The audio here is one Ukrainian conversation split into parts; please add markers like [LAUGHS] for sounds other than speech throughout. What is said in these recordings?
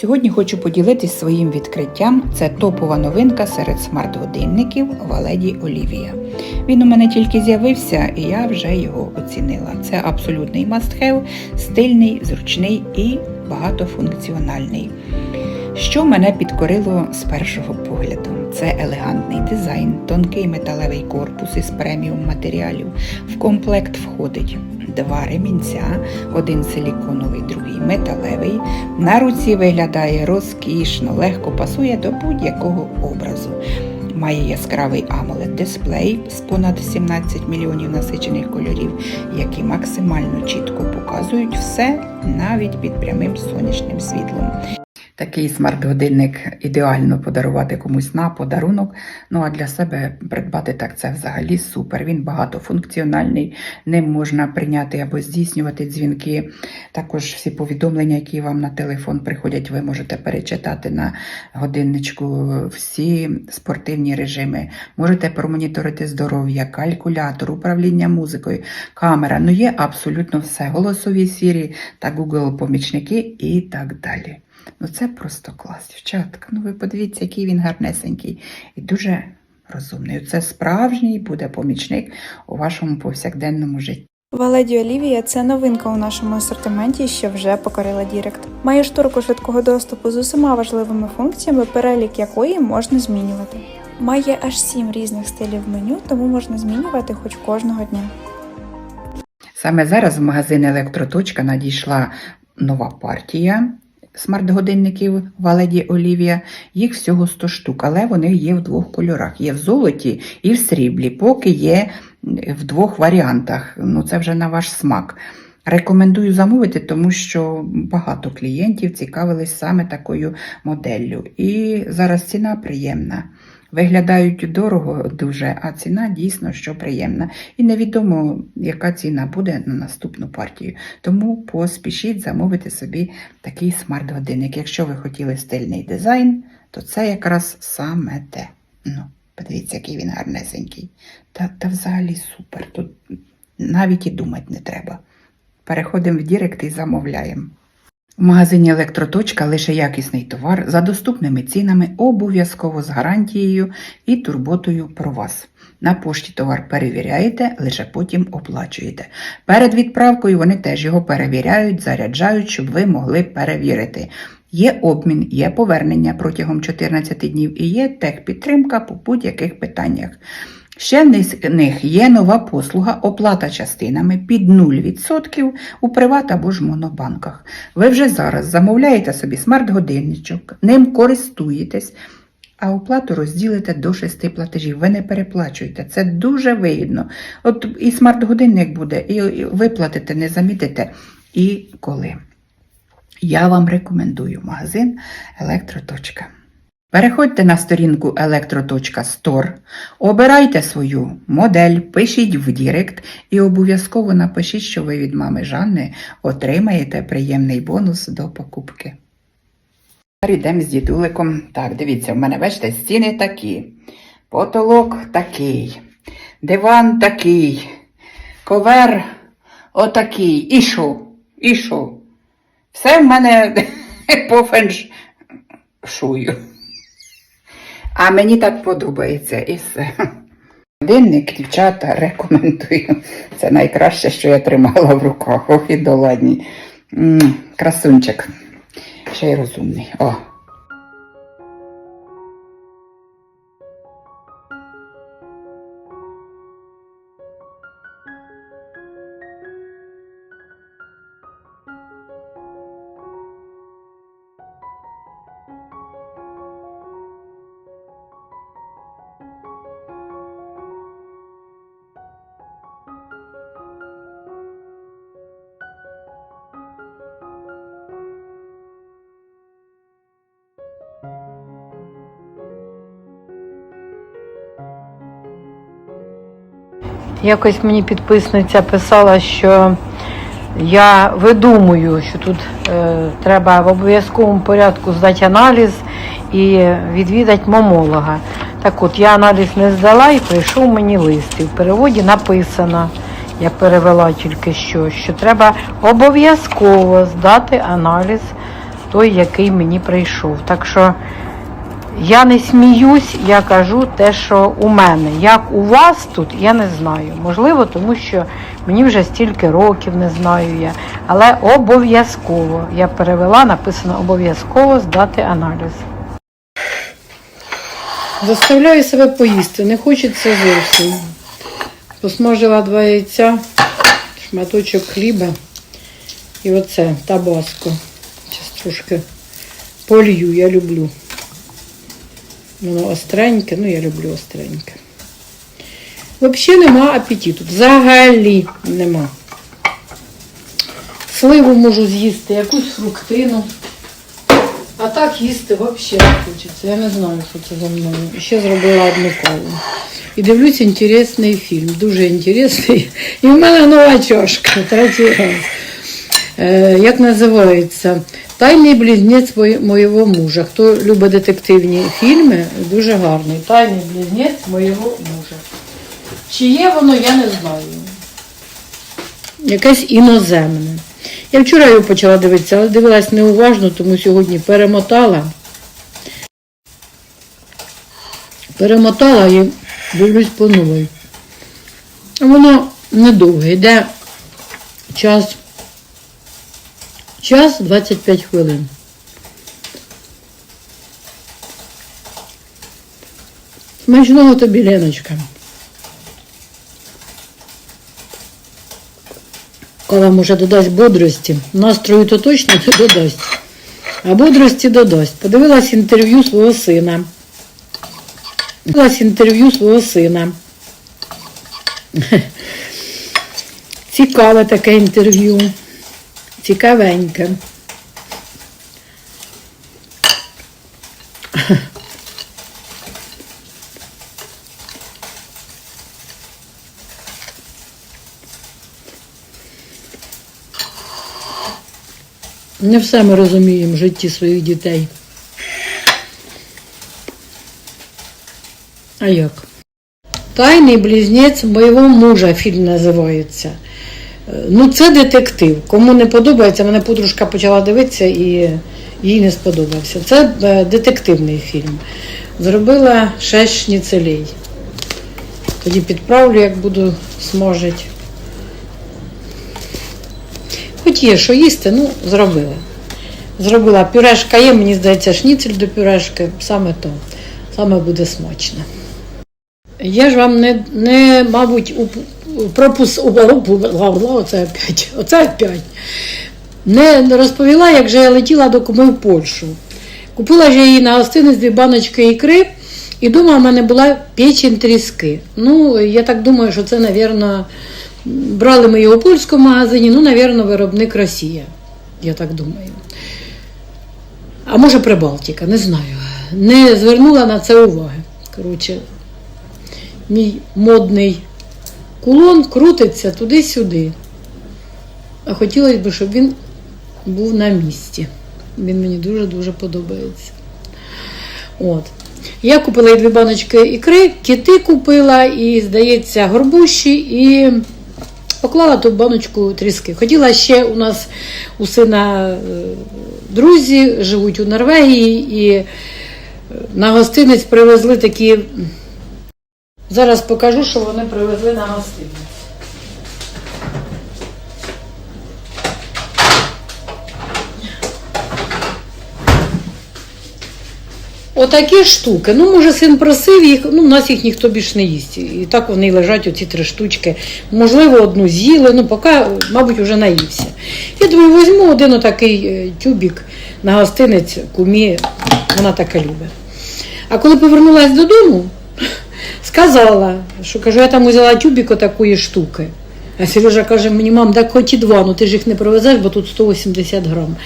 Сьогодні хочу поділитись своїм відкриттям. Це топова новинка серед смарт-годинників Валеді Олівія. Він у мене тільки з'явився, і я вже його оцінила. Це абсолютний must-have, стильний, зручний і багатофункціональний. Що мене підкорило з першого погляду? Це елегантний дизайн, тонкий металевий корпус із преміум матеріалів. В комплект входить два ремінця, один силіконовий, другий металевий. На руці виглядає розкішно, легко пасує до будь-якого образу. Має яскравий amoled дисплей з понад 17 мільйонів насичених кольорів, які максимально чітко показують все навіть під прямим сонячним світлом. Такий смарт-годинник ідеально подарувати комусь на подарунок. Ну а для себе придбати так це взагалі супер. Він багатофункціональний, ним можна прийняти або здійснювати дзвінки. Також всі повідомлення, які вам на телефон приходять, ви можете перечитати на годинничку всі спортивні режими. Можете промоніторити здоров'я, калькулятор, управління музикою, камера. Ну є абсолютно все. Голосові сірі та Google помічники і так далі. Ну це просто клас, дівчатка. Ну ви подивіться, який він гарнесенький і дуже розумний. Це справжній буде помічник у вашому повсякденному житті. Валеді Олівія це новинка у нашому асортименті, що вже покорила Дірект. Має шторку швидкого доступу з усіма важливими функціями, перелік якої можна змінювати. Має аж сім різних стилів меню, тому можна змінювати хоч кожного дня. Саме зараз в магазин Електроточка надійшла нова партія смарт-годинників Валеді Олівія. Їх всього 100 штук, але вони є в двох кольорах: є в золоті і в сріблі, поки є в двох варіантах. Ну, це вже на ваш смак. Рекомендую замовити, тому що багато клієнтів цікавились саме такою моделлю. І зараз ціна приємна. Виглядають дорого дуже, а ціна дійсно що приємна. І невідомо, яка ціна буде на наступну партію. Тому поспішіть замовити собі такий смарт-годинник. Якщо ви хотіли стильний дизайн, то це якраз саме те. Ну, подивіться, який він гарнесенький. Та, та взагалі супер. Тут навіть і думати не треба. Переходимо в Дірект і замовляємо. В магазині Електроточка лише якісний товар за доступними цінами, обов'язково з гарантією і турботою про вас. На пошті товар перевіряєте, лише потім оплачуєте. Перед відправкою вони теж його перевіряють, заряджають, щоб ви могли перевірити. Є обмін, є повернення протягом 14 днів і є техпідтримка по будь-яких питаннях. Ще в них є нова послуга оплата частинами під 0% у приват або ж монобанках. Ви вже зараз замовляєте собі смарт-годинничок, ним користуєтесь, а оплату розділите до 6 платежів. Ви не переплачуєте. Це дуже вигідно. От і смарт-годинник буде, і ви платите, не замітите. І коли. Я вам рекомендую магазин Електроточка. Переходьте на сторінку elektro.store, обирайте свою модель, пишіть в Дірект і обов'язково напишіть, що ви від мами Жанни отримаєте приємний бонус до покупки. Йдемо з дідуликом. Так, дивіться, в мене, бачите, стіни такі, потолок такий, диван такий, ковер отакий. І що? І що? Все в мене [LAUGHS] по феншую. А мені так подобається і все. Годинник, дівчата, рекомендую. Це найкраще, що я тримала в руках. Ох, і доладні. Красунчик. Ще й розумний. О. Якось мені підписниця писала, що я видумую, що тут е, треба в обов'язковому порядку здати аналіз і відвідати мамолога. Так от я аналіз не здала і прийшов мені лист. І в переводі написано, я перевела тільки що, що треба обов'язково здати аналіз той, який мені прийшов. Так що я не сміюсь, я кажу те, що у мене. Як у вас тут, я не знаю. Можливо, тому що мені вже стільки років не знаю я. Але обов'язково я перевела, написано обов'язково здати аналіз. Заставляю себе поїсти, не хочеться зовсім. Посмажила два яйця, шматочок хліба і оце табаско. Зараз трошки полью, я люблю. Воно остреньке, ну я люблю остреньке. Взагалі нема апетиту. Взагалі нема. Сливу можу з'їсти, якусь фруктину. А так їсти взагалі не хочеться. Я не знаю, що це за мною. Ще зробила одну каву. І дивлюсь інтересний фільм, дуже інтересний. І в мене нова чашка, третій раз. Е, як називається? Тайний близнець моєго мужа. Хто любить детективні фільми, дуже гарний. Тайний близнець моєго мужа. Чи є воно, я не знаю. Якесь іноземне. Я вчора його почала дивитися, але дивилась неуважно, тому сьогодні перемотала. Перемотала і дивлюсь по новій. Воно недовге, йде час. Час 25 хвилин. Смачного тобі, Леночка. Кава може додасть бодрості. Настрою то точно не додасть. А бодрості додасть. Подивилась інтерв'ю свого сина. Подивилась інтерв'ю свого сина. Цікаве таке інтерв'ю. Цікавеньке. Не все ми розуміємо в житті своїх дітей. А як? Тайний близнець моєго мужа фільм називається. Е, Ну, це детектив. Кому не подобається, мене подружка почала дивитися і їй не сподобався. Це е, детективний фільм. Зробила шесть шніцелей. Тоді підправлю, як буду смажити. Хоч є, що їсти, ну, зробила. Зробила пюрешка є, мені здається, шніцель до пюрешки, саме то, саме буде смачно. Я ж вам не, не мабуть, уп- пропус... Оце опять, оце опять. Не розповіла, як же я летіла до куми в Польщу. Купила ж її на гостинець дві баночки ікри, і дома в мене була печень тріски. Ну, я так думаю, що це, мабуть, брали ми його в польському магазині, ну, мабуть, виробник Росія. Я так думаю. А може Прибалтика, не знаю. Не звернула на це уваги. Коротше, мій модний кулон крутиться туди-сюди. А хотілося б, щоб він був на місці. Він мені дуже-дуже подобається. От. Я купила і дві баночки ікри, кити купила, і, здається, горбуші, і поклала ту баночку тріски. Хотіла ще у нас у сина е, друзі, живуть у Норвегії, і е, на гостинець привезли такі. Зараз покажу, що вони привезли на гостинець. Отакі штуки. Ну, може, син просив їх, ну, в нас їх ніхто більш не їсть. І так вони лежать, оці три штучки. Можливо, одну з'їли, ну, поки, мабуть, вже наївся. Я думаю, візьму один отакий е, тюбік на гостинець кумі, вона таке любить. А коли повернулася додому, сказала, що кажу, я там взяла тюбік отакої штуки. А Сережа каже мені, мам, так хоч і два, ну ти ж їх не привезеш, бо тут 180 грам.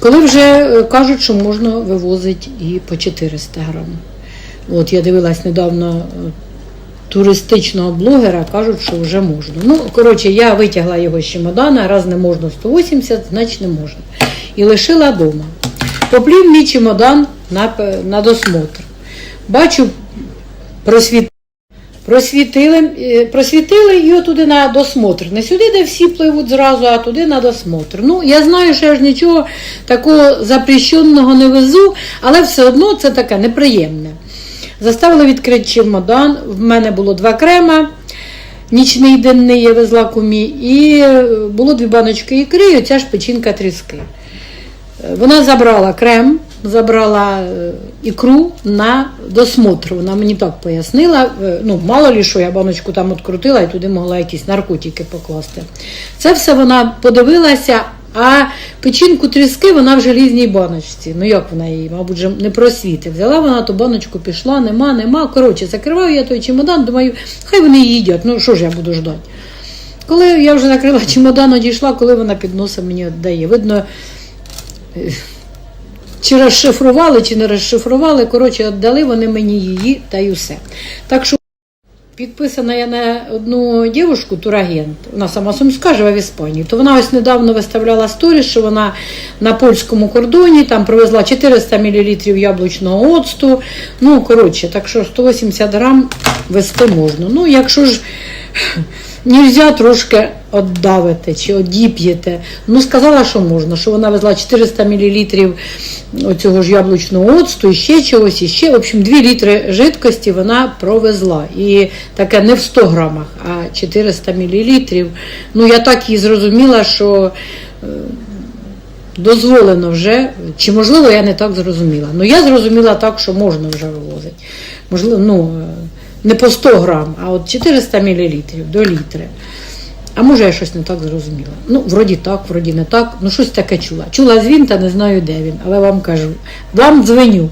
Коли вже е, кажуть, що можна вивозити і по 400 грам. От я дивилась недавно е, туристичного блогера, кажуть, що вже можна. Ну, коротше, я витягла його з чемодана, раз не можна 180, значить не можна. І лишила вдома. Поплів мій чемодан на, на досмотр. Бачу, просвіт Просвітили, е, просвітили його туди на досмотр. Не сюди, де всі пливуть зразу, а туди на досмотр. Ну, я знаю, що я ж нічого такого запрещеного не везу, але все одно це таке неприємне. Заставила відкрити чемодан. В мене було два крема. Нічний денний я везла кумі, і е, було дві баночки ікри, і оця ж печінка тріски. Е, Вона забрала крем, забрала е, ікру на досмотр. Вона мені так пояснила. Е, Ну, мало лі що, я баночку там відкрутила і туди могла якісь наркотики покласти. Це все вона подивилася, а печінку тріски вона в желізній баночці. Ну як вона її, мабуть, не просвітить. Взяла вона ту баночку, пішла, нема, нема. Коротше, закриваю я той чемодан, думаю, хай вони їдять. Ну що ж я буду ждати? Коли я вже закрила [LAUGHS] чемодан, одійшла, коли вона під носом мені віддає. Видно, е, чи розшифрували, чи не розшифрували. Коротше, віддали вони мені її та й усе. Так що підписана я на одну дівушку, турагент, вона сама сумська, живе в Іспанії. То вона ось недавно виставляла сторіс, що вона на польському кордоні там привезла 400 мл яблучного оцту. Ну, коротше, так що 180 грам вести можна. Ну, якщо ж нельзя трошки віддавити чи одіп'єте. Ну, сказала, що можна, що вона везла 400 мл оцього ж яблучного оцту, і ще чогось, і ще. В общем, 2 літри жидкості вона провезла. І таке не в 100 грамах, а 400 мл. Ну, я так і зрозуміла, що е, дозволено вже, чи можливо я не так зрозуміла. Ну я зрозуміла так, що можна вже вивозити. Можливо, ну е, не по 100 грам, а от 400 мл до літри. А може я щось не так зрозуміла. Ну, вроді так, вроді не так. Ну щось таке чула. Чула дзвін, та не знаю, де він, але вам кажу. Вам дзвоню.